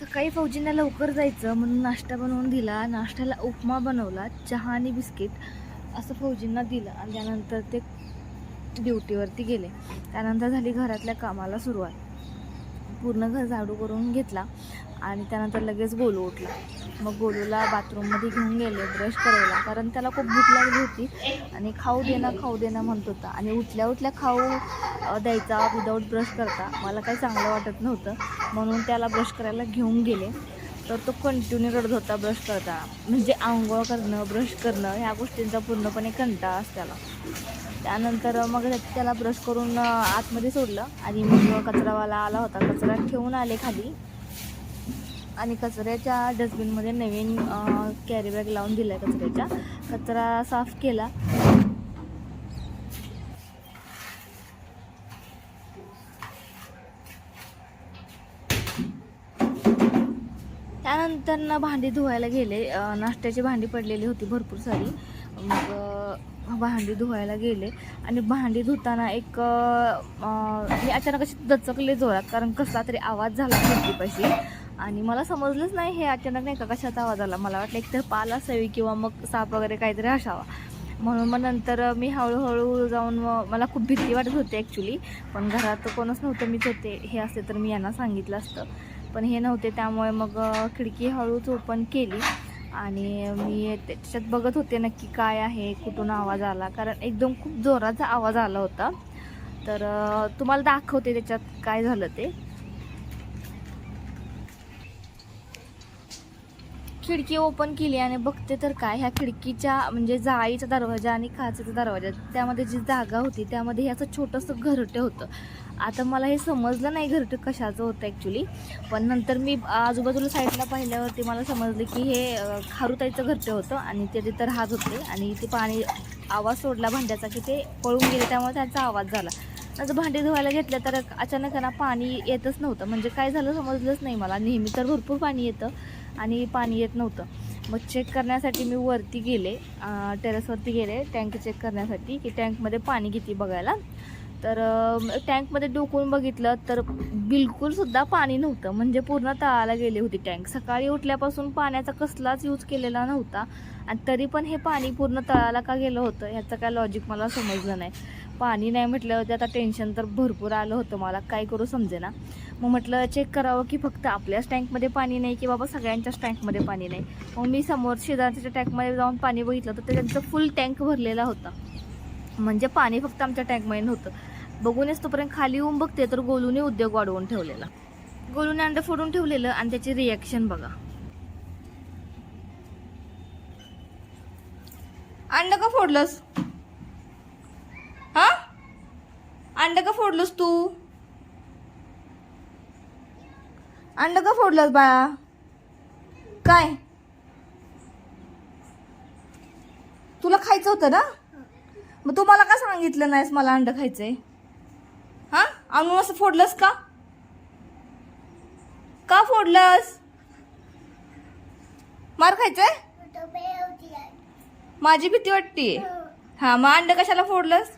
सकाळी फौजींना लवकर जायचं म्हणून नाश्ता बनवून दिला. नाश्त्याला उपमा बनवला चहा आणि बिस्किट असं फौजींना दिलं आणि त्यानंतर ते ड्युटीवरती गेले. त्यानंतर झाली घरातल्या कामाला सुरुवात. पूर्ण घर झाडू करून घेतला आणि त्यानंतर लगेच गोलू उठला. मग गोलूला बाथरूममध्ये घेऊन गेले ब्रश करायला. कारण त्याला खूप भूक लागली होती. आणि खाऊ देणं खाऊ देणं म्हणत होता. आणि उठल्या उठल्या खाऊ द्यायचा विदाऊट ब्रश करता. मला काही चांगलं वाटत नव्हतं. म्हणून त्याला ब्रश करायला घेऊन गेले. तर तो कंटिन्यू रडत होता ब्रश करता. म्हणजे आंघोळ करणं ब्रश करणं ह्या गोष्टींचा पूर्णपणे कंटाळा असतो त्याला त्यानंतर मग त्याला ब्रश करून आतमध्ये सोडलं. आणि मग कचरावाला आला होता. कचरा ठेवून आले खाली. आणि कचऱ्याच्या डस्टबिनमध्ये नवीन कॅरीबॅग लावून दिला आहे कचऱ्याच्या. कचरा साफ केला. त्यानंतर ना भांडी धुवायला गेले. नाश्त्याची भांडी पडलेली होती भरपूर सारी. मग भांडी धुवायला गेले. आणि भांडी धुताना एक मी अचानक अशी दचकले जोरात कारण कसला तरी आवाज झाला खिडकीपाशी. आणि मला समजलंच नाही हे अचानक नाही का कशाचा आवाज आला? मला वाटलं एक तर पाल असावी किंवा मग साप वगैरे काहीतरी असावा. म्हणून मग नंतर मी हळूहळू जाऊन मग मला खूप भीती वाटत होती ॲक्च्युली पण घरात कोणच नव्हतं मीच होते. हे असते तर मी यांना सांगितलं असतं. पण हे नव्हते त्यामुळे मग खिडकी हळूच ओपन केली. आणि मी त्याच्यात बघत होते नक्की काय आहे कुठून आवाज आला. कारण एकदम खूप जोराचा आवाज आला होता. तर तुम्हाला दाखवते त्याच्यात काय झालं ते. खिडकी ओपन केली आणि बघते तर काय ह्या खिडकीच्या म्हणजे जाळीचा दरवाजा आणि काचेचा दरवाजा त्यामध्ये जी जागा होती त्यामध्ये हे असं छोटंसं घरटे होतं. आता मला हे समजलं नाही घरटं कशाचं होतं ॲक्च्युली पण नंतर मी आजूबाजूला साईडला पाहिल्यावरती मला समजलं की हे खारुताईचं घरटे होतं आणि ते तिथं राहत होते आणि ते पाणी आवाज सोडला भांड्याचा की ते पळून गेले त्यामुळे त्यांचा आवाज झाला. नंतर भांडी धुवायला घेतलं तर अचानक ना पाणी येतच नव्हतं. म्हणजे काय झालं समजलंच नाही मला. नेहमी तर भरपूर पाणी येतं. आणि पाणी येत नव्हतं. मग चेक करण्यासाठी मी वरती गेले टेरेसवरती गेले टँक चेक करण्यासाठी की टँकमध्ये पाणी किती बघायला. तर टँकमध्ये डोकून बघितलं तर बिलकुलसुद्धा पाणी नव्हतं. म्हणजे पूर्ण तळाला गेली होती टँक सकाळी उठल्यापासून पाण्याचा कसलाच यूज केलेला नव्हता. आणि तरी पण हे पाणी पूर्ण तळाला का गेलं होतं? ह्याचं काय लॉजिक मला समजलं नाही. पाणी नाही म्हटल्यावरती आता टेन्शन तर भरपूर आलं होतं मला. काय करू समजेना. मग म्हटलं चेक करावं की फक्त आपल्याच टँकमध्ये पाणी नाही की बाबा सगळ्यांच्याच टँकमध्ये पाणी नाही. मग मी समोर शेजारच्या टँकमध्ये जाऊन पाणी बघितलं तर त्यांचं फुल टँक भरलेला होता. म्हणजे पाणी फक्त आमच्या टँकमध्ये नव्हतं. बघूनच तोपर्यंत खाली येऊन बघते तर गोलूने उद्योग वाढवून ठेवलेला. गोलूने अंडं फोडून ठेवलेलं आणि त्याची रिॲक्शन बघा. अंड का फोडलंस हा अंड का फोडलंस तू? अंड का फोडलंस बाळा? काय? तुला खायचं होतं ना? मग तू मला का सांगितलं नाहीस मला अंड खायचंय? हा? आणून असं फोडलंस का? का फोडलंस? मार खायचंय? माझी भीती वाटते हा मग अंड कशाला फोडलंस?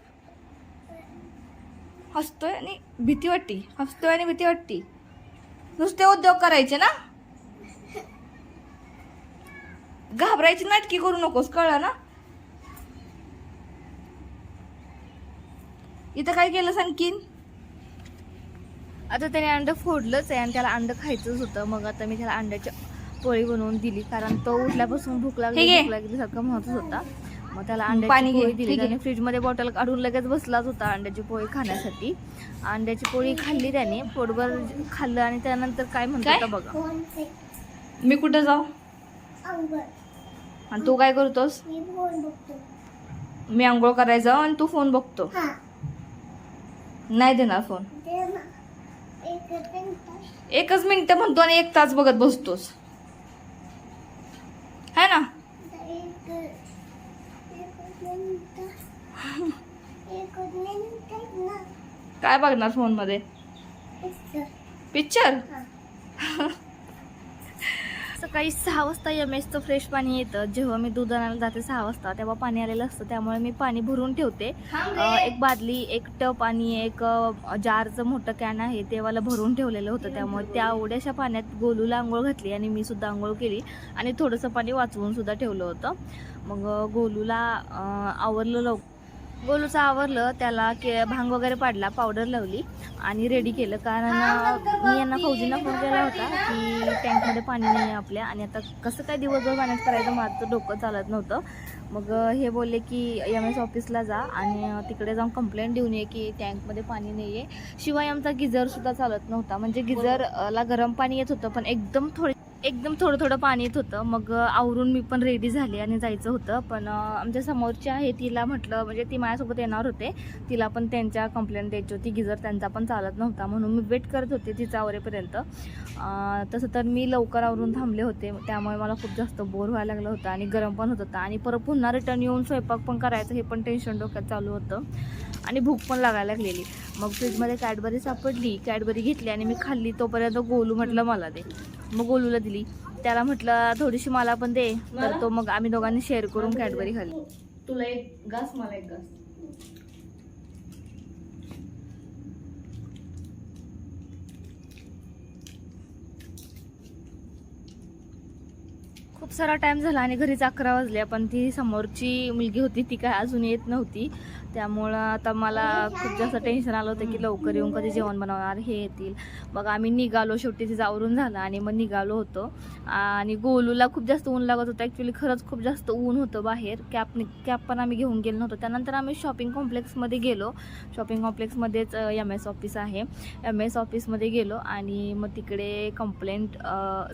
हसतोय आणि भीती वाटते हसतोय आणि भीती वाटते नुसते उद्योग करायचे ना? घाबरायची नाटकी करू नकोस कळलं ना? इथं काय केलं आणखीन आता त्याने अंड फोडलंच आहे आणि त्याला अंड खायचंच होतं. मग आता मी त्याला अंड्याची पोळी बनवून दिली कारण तो उठल्यापासून भूक लागली. भूक लागली सारखं म्हणतच होता. मग त्याला अंड्याची पाणी घे, पोळी दिली ठीक आहे. त्याने फ्रीजमध्ये बॉटल काढून लगेच बसलाच होता अंड्याची पोळी खाण्यासाठी. अंड्याची पोळी खाल्ली त्याने पोटभर खाल्लं आणि त्यानंतर काय म्हणतो बघा. मी कुठं जाऊ? आणि तू काय करतोस? मी आंघोळ करायला जाऊ आणि तू फोन बघतो. नाही देणार फोन. एकच मिनिट म्हणतो आणि एक तास बघत बसतोस है ना काय बघणार फोनमध्ये पिक्चर सकाळी सहा वाजता एम एसचं फ्रेश पाणी येतं. जेव्हा मी दूध आणायला जाते सहा वाजता तेव्हा पाणी आलेलं असतं. त्यामुळे मी पाणी भरून ठेवते. एक बादली एक टप आणि एक जारचं मोठं कॅन आहे ते मला भरून ठेवलेलं होतं. त्यामुळे त्या एवढ्याशा पाण्यात गोलूला आंघोळ घातली आणि मी सुद्धा आंघोळ केली आणि थोडंसं पाणी वाचवून सुद्धा ठेवलं होतं. मग गोलूला आवरलं लव गोलूचं आवरलं त्याला के भांग वगैरे पाडला पावडर लावली आणि रेडी केलं. कारण मी यांना फौजींना फोन केला होता की टँकमध्ये पाणी नाही आहे आपल्या आणि आता कसं काय दिवसभर मॅनेज करायचं माझं डोकं चालत नव्हतं. मग हे बोलले की एम एस ऑफिसला जा आणि तिकडे जाऊन कंप्लेंट देऊन ये की टँकमध्ये पाणी नाही आहे शिवाय आमचा गिझरसुद्धा चालत नव्हता. म्हणजे गिझरला गरम पाणी येत होतं पण एकदम थोडे एकदम थोडं थोडं पाणी येत होतं. मग आवरून मी पण रेडी झाले आणि जायचं होतं. पण आमच्या समोरची आहे तिला म्हटलं म्हणजे ती माझ्यासोबत येणार होते. तिला पण त्यांच्या कंप्लेंट द्यायची होती गिझर त्यांचा पण चालत नव्हता म्हणून मी वेट करत होते तिचा आवरेपर्यंत. तसं तर मी लवकर आवरून थांबले होते. त्यामुळे मला खूप जास्त बोर व्हायला लागलं होतं आणि गरम पण होत होतं. आणि परत पुन्हा रिटर्न येऊन स्वयंपाक पण करायचं हे पण टेन्शन डोक्यात चालू होतं. आणि भूक पण लागायला लागलेली. मग फ्रीजमध्ये कॅडबरी सापडली. कॅडबरी घेतली आणि मी खाल्ली. तोपर्यंत गोलू म्हटलं मला ते मग गोलूला दिली. त्याला म्हटलं थोडीशी मला पण दे. तर तो मग आम्ही दोघांनी शेअर करून कॅडबरी खाल्ली. तुला एक घास मला एक घास. खूप सारा टाइम झाला आणि घरीच अकरा वाजले पण ती समोरची मुलगी होती ती काय अजून येत नव्हती. त्यामुळं आता मला खूप जास्त टेन्शन आलं होतं की लवकर येऊन कधी जेवण बनवणार हे येतील. मग आम्ही निघालो शेवटी तिचा आवरून झालं आणि मग निघालो होतो. आणि गोलूला खूप जास्त ऊन लागत होतं. ॲक्च्युली खरंच खूप जास्त ऊन होतं बाहेर. कॅप कॅप पण आम्ही घेऊन गेलो नव्हतो. त्यानंतर आम्ही शॉपिंग कॉम्प्लेक्समध्ये गेलो. शॉपिंग कॉम्प्लेक्समध्येच एम एस ऑफिस आहे. एम एस ऑफिसमध्ये गेलो आणि मग तिकडे कंप्लेंट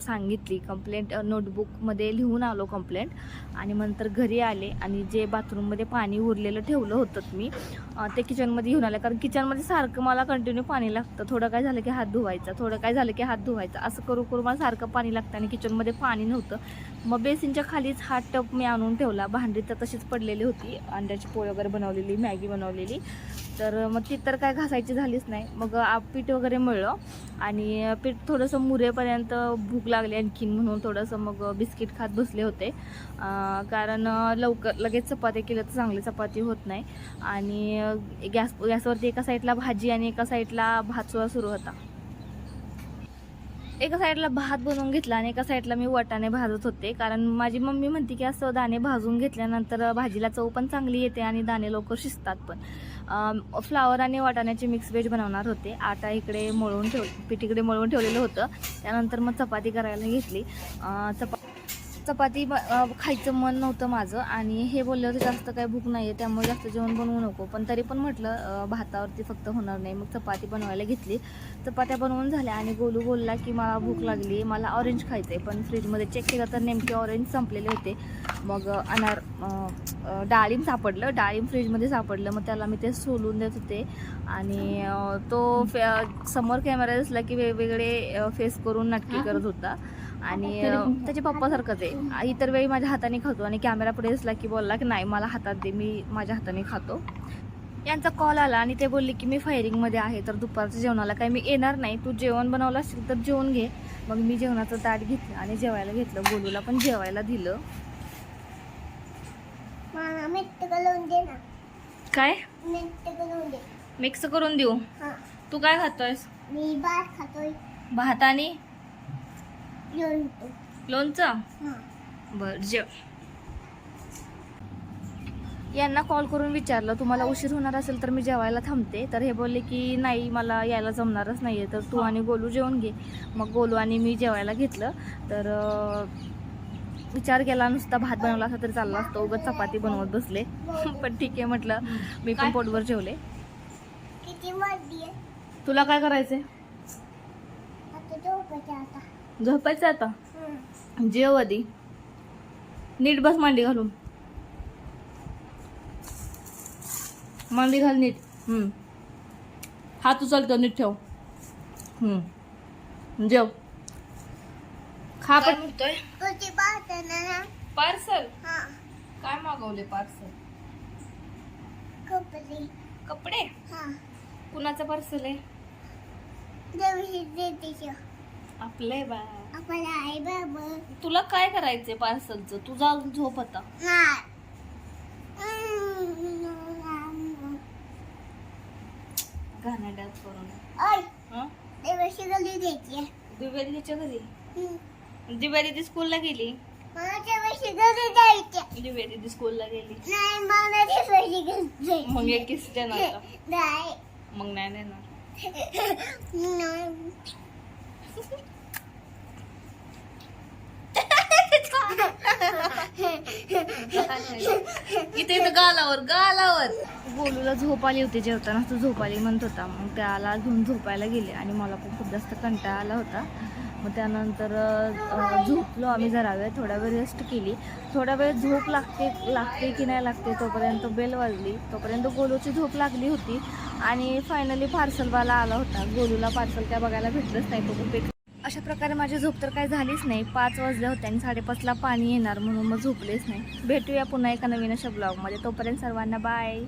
सांगितली. कंप्लेंट नोटबुकमध्ये लिहून आलो कंप्लेंट आणि नंतर घरी आले आणि जे बाथरूममध्ये पाणी उरलेलं ठेवलं होतं मी. ते किचनमध्ये घेऊन आलं. कारण किचनमध्ये सारखं मला कंटिन्यू पाणी लागतं. थोडं काय झालं की हात धुवायचा. थोडं काय झालं की हात धुवायचा. असं करू करू मला सारखं पाणी लागतं आणि किचनमध्ये पाणी नव्हतं. मग बेसिनच्या खालीच हा टप मी आणून ठेवला. भांडी तर तशीच पडलेली होती. अंड्याची पोळी वगैरे बनवलेली मॅगी बनवलेली. तर मग ती तर काय घासायची झालीच नाही. मग पीठ वगैरे मळलं आणि पीठ थोडंसं मुरेपर्यंत भूक लागली आणखीन म्हणून थोडंसं मग बिस्किट खात बसले होते. कारण लवकर लगेच चपाती केलं तर चांगली चपाती होत नाही. आणि गॅस गॅसवरती एका साईडला भाजी आणि एका साईडला भात सुरू होता. एका साईडला भात बनवून घेतला आणि एका साईडला मी वाटाणे भाजत होते. कारण माझी मम्मी म्हणते की असं दाणे भाजून घेतल्यानंतर भाजीला चव पण चांगली येते आणि दाणे लवकर शिजतात पण. फ्लावर आणि वाटाण्याचे मिक्स वेज बनवणार होते. आटा इकडे मळून ठेव पिठीकडे मळून ठेवलेलं होतं. त्यानंतर मग चपाती करायला घेतली. चपा चपाती खायचं मन नव्हतं माझं आणि हे बोलले होते जास्त काही भूक नाही आहे त्यामुळे जास्त जेवण बनवू नको. पण तरी पण म्हटलं भातावरती फक्त होणार नाही. मग चपाती बनवायला घेतली. चपात्या बनवून झाल्या आणि गोलू बोलला की मला भूक लागली मला ऑरेंज खायचं आहे पण फ्रीजमध्ये चेक केलं तर नेमके ऑरेंज संपलेले होते. मग अनार डाळिंब सापडलं. डाळिंब फ्रीजमध्ये सापडलं. मग त्याला मी ते सोलून देत होते. आणि तो फे समोर कॅमेरा दिसला की वेगवेगळे फेस करून नाटकी करत होता. आणि त्याच्या पप्पासारखंच आहे. इतर वेळी माझ्या हाताने खातो आणि कॅमेरा पुढे दिसला की बोलला की नाही मला हातात दे मी माझ्या हाताने खातो. यांचा कॉल आला आणि ते बोलले की मी फायरिंगमध्ये आहे तर दुपारच्या जेवणाला काही मी येणार नाही. तू जेवण बनवलं असेल तर जेवण घे. मग मी जेवणाचं ताट घेतलं आणि जेवायला घेतलं. गोलूला पण जेवायला दिलं. काय? मिक्स करून देऊ? तू काय खातोयस? मी भात खातोय. भात आणि लोणचं. हा. बर जेव. यांना कॉल करून विचारलं तुम्हाला उशीर होणार असेल तर मी जेवायला थांबते. तर हे बोलले की नाही मला यायला जमणारच नाही आहे तर तू आणि गोलू जेवण घे. मग गोलू आणि मी जेवायला घेतलं. तर विचार केला नुसता भात बनवला असता तरी चालला असतो उगाच चपाती बनवत बसले. पण ठीक आहे म्हटलं मी पण पोटभर जेवले. तुला काय करायचंय? झोपायचं आता. हं. जेव आधी नीट बस मांडी घालून. मांडी घाल नीट. हम्म. हात उचलतो नीट ठेव. हम्म. जेव. खा पण पार्सल? हा. काय मागवले पार्सल? कपडे. कपडे? हा. कुणाचं पार्सल आहे? आपलंय बा आहे बाबा. तुला काय करायचंय पार्सलचं? तू जाऊन झोप आता नाही. घाणेरड्यात करून ओय हं? देवाशी गली द्यायची घरी. दिव्या दिदी स्कूलला गेली? मला देवाशी गली द्यायची दिव्या दिदी स्कूलला गेली? नाही मला देवाशी गली द्यायची मग एक किस देणार का? नाही. मग नाही देणार. नाही. इथे इथं गालावर गालावर. गोलूला झोप आली होती जेवताना तो झोप आली म्हणत होता. मग त्याला घेऊन झोपायला गेले आणि मला पण खूप जास्त कंटाळा आला होता. मग त्यानंतर झोपलो आम्ही जरा वेळ थोडा वेळ रेस्ट केली. थोडा वेळ झोप लागते लागते की नाही लागते तोपर्यंत बेल वाजली. तोपर्यंत गोलूची झोप लागली होती. आणि फायनली पार्सलवाला आला होता. गोलूला पार्सल काय बघायला भेटलंच नाही तो खूप अशा प्रकारे माझी झोप तर काही झालीच नाही. पाच वाजल्या होत्या आणि साडेपाचला पाणी येणार म्हणून मग झोपलेच नाही. भेटूया पुन्हा एका नवीन अशा ब्लॉगमध्ये तोपर्यंत सर्वांना बाय